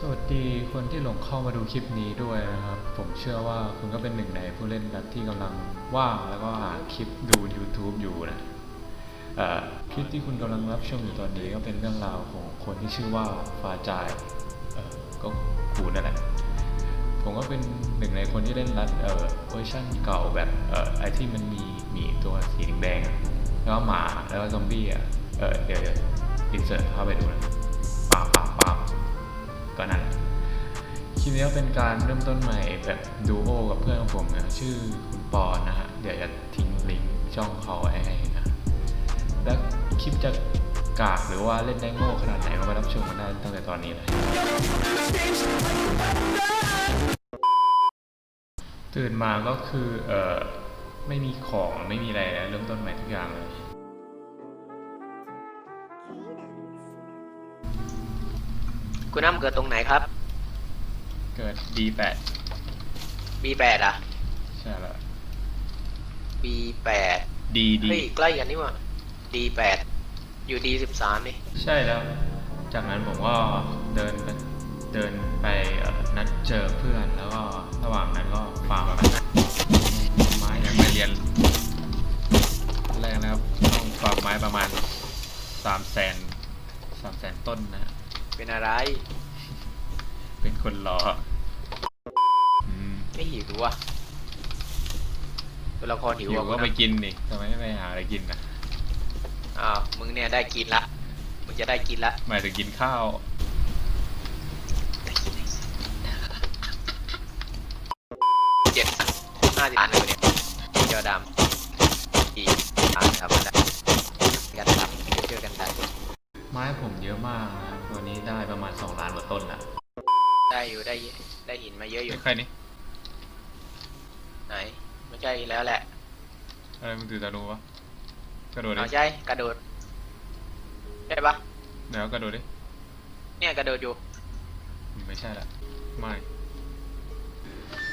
สวัสดีคนที่หลงเข้ามาดูคลิปนี้ด้วยนะครับ ผมเชื่อว่าคุณก็เป็นหนึ่งในผู้เล่นดัตที่กำลังว่างแล้วก็หาคลิปดู YouTube อยู่นะคลิปที่คุณกำลังรับชมอยู่ตอนนี้ก็เป็นเรื่องราวของคนที่ชื่อว่าฟาจายก็คูนั่นแหละผมก็เป็นหนึ่งในคนที่เล่นรัดเออเวอร์ชันเก่าแบบเออไอที่มันมีหมีตัวสีแดงแล้วก็หมาแล้วก็ซอมบี้อะเออเดี๋ยวเดี๋ยวอินเสิร์ตเข้าไปดูนะปาบปาบปา ก็นั่นแหละคลิปนี้ก็เป็นการเริ่มต้นใหม่แบบดูโอกับเพื่อนของผมนะชื่อคุณปอนนะฮะเดี๋ยวจะทิ้งลิงก์ช่องเขาไว้ให้นะแล้วคลิปจะกากหรือว่าเล่นได้โง่ขนาดไหนก็ไปรับชมกันได้ตั้งแต่ตอนนี้เลยตื่นมาก็คือเออไม่มีของไม่มีอะไรแล้วเริ่มต้นใหม่ทุกอย่างเลย คุณน้ำเกิดตรงไหนครับ เกิด D8 B8 อะ ใช่แล้ว B8 D D เฮ้ยใกล้กันนี่หว่า D8 อยู่ D13 นี่ใช่แล้ว จากนั้นผมก็เดินไปเดินไปเอ่อนัดเจอเพื่อนแล้วก็ระหว่างนั้นก็ฟาร์มแบบไม้ยังไม่เรียนแรกนะครับต้องฟาร์มไม้ประมาณสามแสนสามแสนต้นนะฮะ เป็นอะไร เป็นคนรออืมไม่หิวว่ะตัวละครหิวหิวอะก็คุณไปน้ำกินดิทำไมไม่ไปหาอะไรกินนะอ้าวมึงเนี่ยได้กินละ มึงจะได้กินละหมายถึงกินข้าวเจ็ดห้าสิบล้านเลยเนี่ยเจ้าดำอีกอ่านครับกันครับเจอกันได้ไม้ผมเยอะมากนะวันนี้ ได้ประมาณ2ล้านกว่าต้นละได้อยู่ได้ได้หินมาเยอะอยู่ ใครนี่ไหน ไม่ใช่แล้วแหละ อะไรมึงถือตาดูวะกระโดดดิเอาใช่กระโดดใช่ปะเดี๋ยวกระโดดดิ เนี่ยกระโดดอยู่ ไม่ใช่ละ ไม่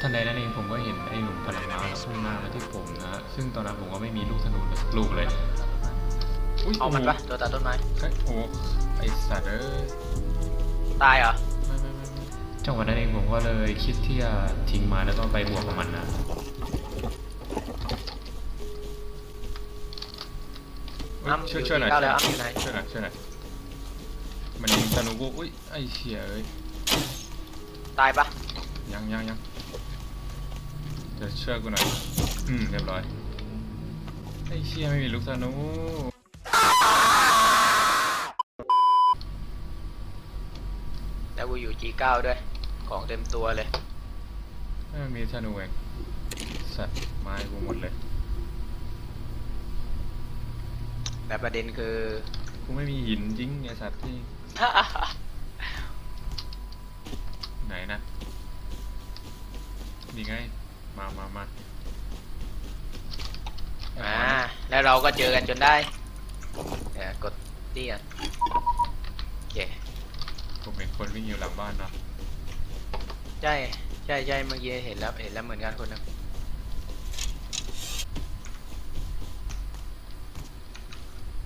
ทันใดนั้นเองผมก็เห็นไอ้หนุ่มพลังม้าพุ่งหน้ามาที่ผมนะ ซึ่งตอนนั้นผมก็ไม่มีลูกธนูเลยสักลูกเลยอุ้ยเอามันปะโตัวตัดต้นไม้ โอ้โหไอสัตว์เอ้ย ตายเหรอไม่ไม่ไม่ไม่จังหวะนั้นเองผมก็เลยคิดที่จะทิ้งไมาแล้วก็ไปบวกกับมันนะเฮ้ยอ้ำช่วยอยู่ช่วยหน่อยที่เก้าแล้วอ้ำอยู่ไหน ช่วยหน่อยช่วยหน่อยมันยิงธนูกูอุ้ยไอ้เชี่ยเอ้ยตายปะยังยังยังจะช่วยกูหน่อยอืมเรียบร้อยไอ้เชี่ยไม่มีลูกธนู แล้ว กูอยู่ G9 ด้วย ของเต็มตัวเลย ไม่มีธนูเองสัตว์ไม้กูหมดเลย แต่ประเด็นคือ กูไม่มีหินจริงไอสัตว์ที่ ไหนนะนี่ไง มามามาอ่าแล้วเราก็เจอกันจนได้เดี๋ยวกดนี่อะโอเคผม เป็นคนวิ่งอยู่หลังบ้านเนาะใช่ใช่ใช่เมื่อกี้เห็นแล้วเห็นแล้วเหมือนกันคนหนึง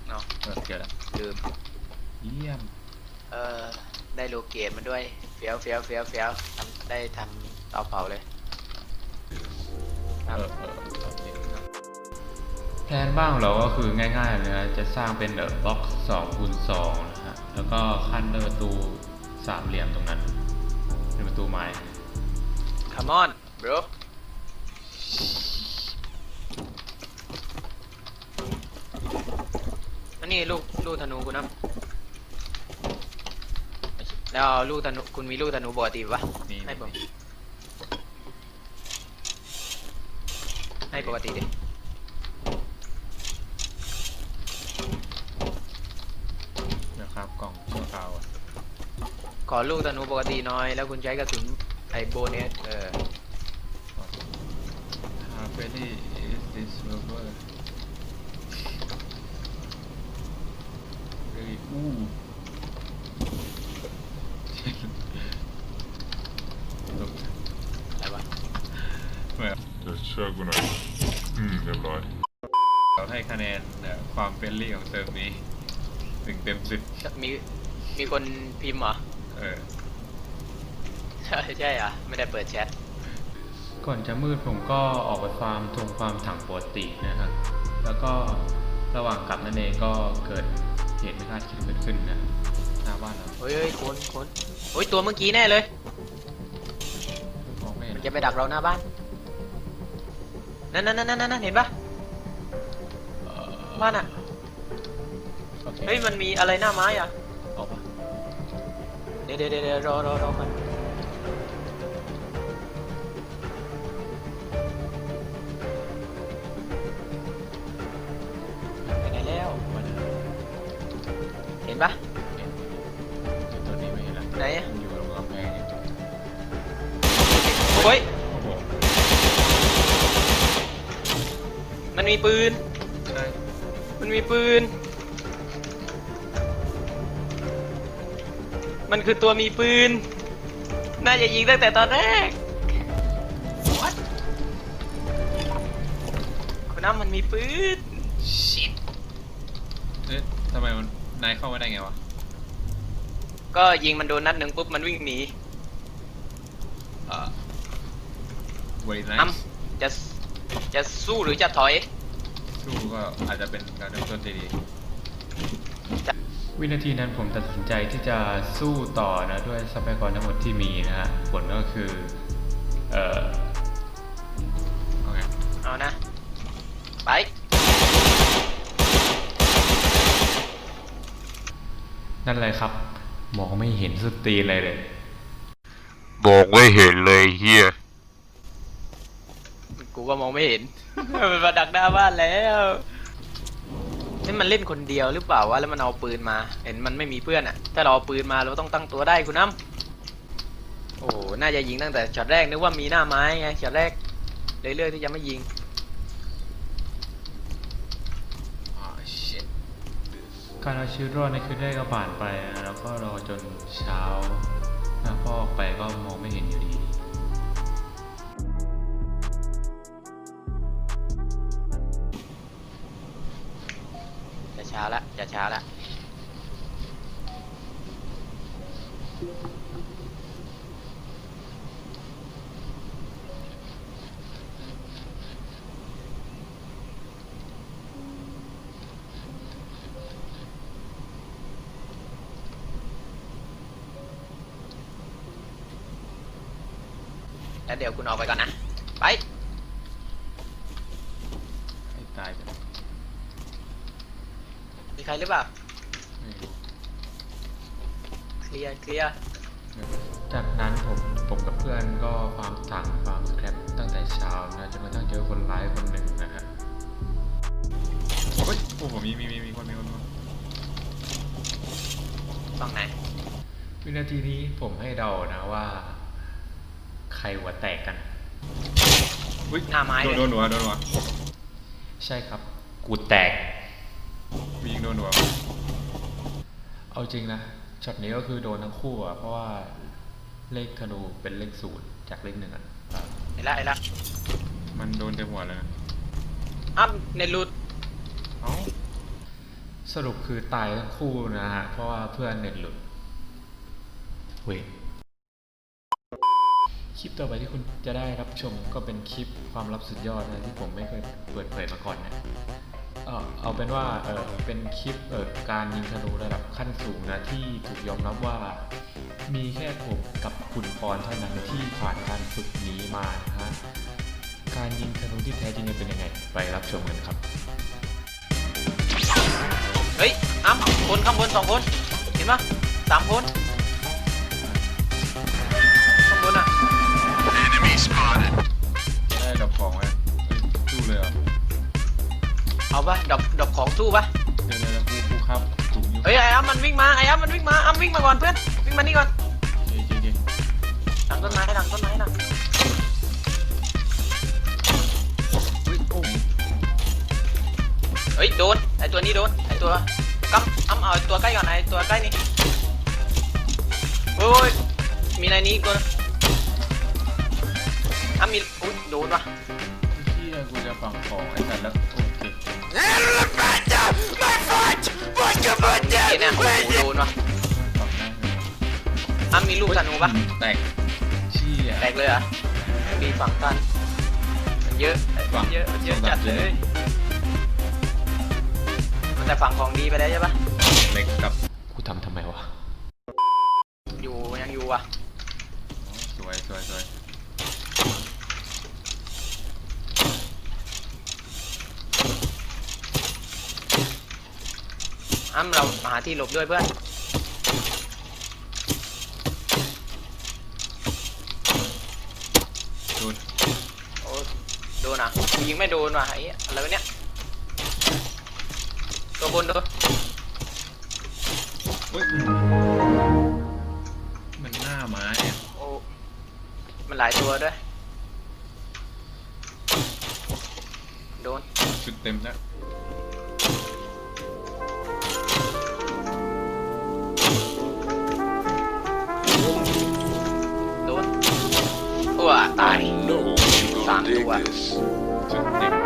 เนาะเออเจอแล้วลืมเยี่ยมเออได้โลเกตมันด้วยเฟี้ยวเฟี้ยวเฟี้ยวเฟี้ยวทำได้ทำเตาเผาเลยเออเออโอเคแผนบ้างเราก็คือง่ายๆเลยนะจะสร้างเป็นเดอะบล็อกสองคูณสองนะฮะ แล้วก็ขั้นด้วยประตู สามเหลี่ยมตรงนั้นเป็นประตูไม้ Come on bro อันนี้ลูกลูกธนูคุณนะแล้วเอาลูกธนูคุณมีลูกธนูปกติปะนี่ให้ผมนี่ให้ปกติดิ นะครับกล่องชั่วคราวอะ ขอลูกธนูปกติหน้อย แล้วคุณใช้กระสุนไอโบเนสเออ How ready is this rover เฮ้ยอู้ตกใจอะไรวะจะเชื่อกูหน่อยอืมเรียบร้อย เราให้คะแนนเอ่อความเฟรนลี่ของเซิร์ฟนี้ ถึงเต็มสิบมีมีคนพิมพ์เหรอ เออใช่ใช่เหรอ ไม่ได้เปิดแชท ก่อนจะมืดผมก็ออกไปฟาร์มทวงฟาร์มถังปกตินะครับ แล้วก็ระหว่างกลับนั่นเองก็เกิดเหตุไม่คาดคิดเกิดขึ้นนะหน้าบ้านเราเฮ้ยเฮ้ยคนคนโอ้ยตัวเมื่อกี้แน่เลย มองไม่เห็นมันจะไปดักเราหน้าบ้าน นั่นนั่นนั่นนั่นนั่นเห็นปะเอ่อบ้านอะ โอเคเฮ้ย มันมีอะไรหน้าไม้อะ ออกปะเดี๋ยวเดี๋ยวเดี๋ยวรอรอรอมันไปไหนแล้ว มันเห็นปะเห็นตัวนี้ไม่เห็นละไหนอะมันอยู่ตรงกำแพงอยู่โอ้ย โอ้โหมันมีปืน ใช่มันมีปืน มันคือตัวมีปืน น่าจะยิงตั้งแต่ตอนแรก What คุณน้ำมันมีปืนชิตเอ๊ะทำไมมันนายเข้ามาได้ไงวะก็ยิงมันโดนนัดหนึ่งปุ๊บมันวิ่งหนีอ่า very อ้ํ nice จะจะสู้หรือจะถอย สู้ก็อาจจะเป็นการเริ่มต้นที่ดีจะ วินาทีนั้นผมตัดสินใจที่จะสู้ต่อนะด้วยทรัพยากรทั้งหมดที่มีนะฮะผลก็คือ เอ่อโอเคเอานะ ไป นั่นเลยครับ มองไม่เห็นสตรีนอะไรเลย มองไม่เห็นเลยเฮียกูก็มองไม่เห็น มันมาดักหน้าบ้านแล้ว นี่มันเล่นคนเดียวหรือเปล่าวะแล้วมันเอาปืนมา เห็นมันไม่มีเพื่อนอะถ้าเราเอาปืนมาเราต้องตั้งตัวได้คุณน้ำโอ้โหน่าจะยิงตั้งแต่ช็อตแรกนึกว่ามีหน้าไม้ไงช็อตแรกเลยเลือกที่จะไม่ยิงอ่า shit การเอาชีวิตรอดในคืนแรกก็ผ่านไปนะแล้วก็รอจนเช้า แล้วพอออกไปก็มองไม่เห็นอยู่ดี ช้าละจะช้าละแล้วเดี๋ยวคุณออกไปก่อนนะ ไป ให้ตายไปเลย มีใค รหรือเปล่า ไม่รู้เคลียร์เคลียร์จากนั้นผมผมกับเพื่อนก็ฟาร์มถังฟาร์มสแครปตั้งแต่เช้านะจนกระทั่งเจอคนร้ายคนหนึ่งนะฮะเฮ้ยโอ้โหมีมีมีมีคนมีคนมีคนฝั่งไหน วินาทีนี้ผมให้เดานะว่า ใครหัวแตกกัน อุ๊ยหน้าไม้โดนเลย โดนหัวโดนหัวใช่ครับ กูแตกมียิง โดนหัวเอาจริงนะช็อตนี้ก็คือโดนทั้งคู่อะเพราะว่าเลขธนูเป็นเลขศูนย์จากเลขหนึ่งอะอะไอ้ละไอ้ละมันโดนเต็มหัวเลยนะอ้ำในรูดเอ้าสรุปคือตายทั้งคู่นะฮะ เพราะว่าเพื่อนเน็ตหลุดเว้ยคลิปต่อไปที่คุณจะได้รับชมก็เป็นคลิปความลับสุดยอดนะที่ผมไม่เคยเปิดเผยมาก่อนนะ เอ่อเอาเป็นว่าเออเป็นคลิปเออการยิงธนูระดับขั้นสูงนะที่ถูกยอมรับว่า มีแค่ผมกับคุณปอนเท่านั้นที่ผ่านการฝึกนี้มานะฮะการยิงธนูที่แท้จริงจะเป็นยังไง ไปรับชมกันครับ เฮ้ยอ้ำคนข้างบนสองคน เห็นปะสามคนข้างบนอะได้ดับของไว้เฮ้ยสู้เลยเหรอ เอาปะดอกดอกของสู้ปะเดี๋ยวเดี๋ยวเดี๋ยวกูกูครับถุงอยู่เฮ้ยไอ้อ้ำมันวิ่งมาไอ้อ้ำมันวิ่งมาอ้ำวิ่งมาก่อนเพื่อนวิ่งมานี่ก่อนเจ๊เจ๊เจ๊หลังต้นไม้หลังต้นไม้หลังอุ๊ยโอ้โหเฮ้ยโดนไอ้ตัวนี้โดนไอ้ตัวกำอ้ำเอาไอ้ตัวใกล้ก่อนไอ้ตัวใกล้นี่โอ้ยมีอะไรนี้อีกตัวนึงอ้ำมีอุ้ยโดนว่ะ เฮียกูจะฝังของไอ้สัตว์แล้วโอ โดนว่ะฝังได้เลยอ้ำมีลูกธนูปะแตกพี่อะแตกเลยเหรอะมีฝั่งตันมันเยอะฝั่งเยอะมันเยอะฝั่งจัดเยเลอะยมันแต่ฝั่งของดีไปแล้วใช่ปะเล็กครับกูทำทำไมวะอยู่ยังอยู่อะอ๋อสวยสวยสวย อ้ำเราหาที่หลบด้วยเพื่อนดูดโอ้โดนอะกูยิงไม่โดนว่ะไอ้เหี้ยอะไรวะเนี่ยตัวบนตัวเฮ้ยมันหน้าไม้อะโอ้มันหลายตัวด้วย โดน ชุดเต็มแล้ว body. No, you gonna dig this.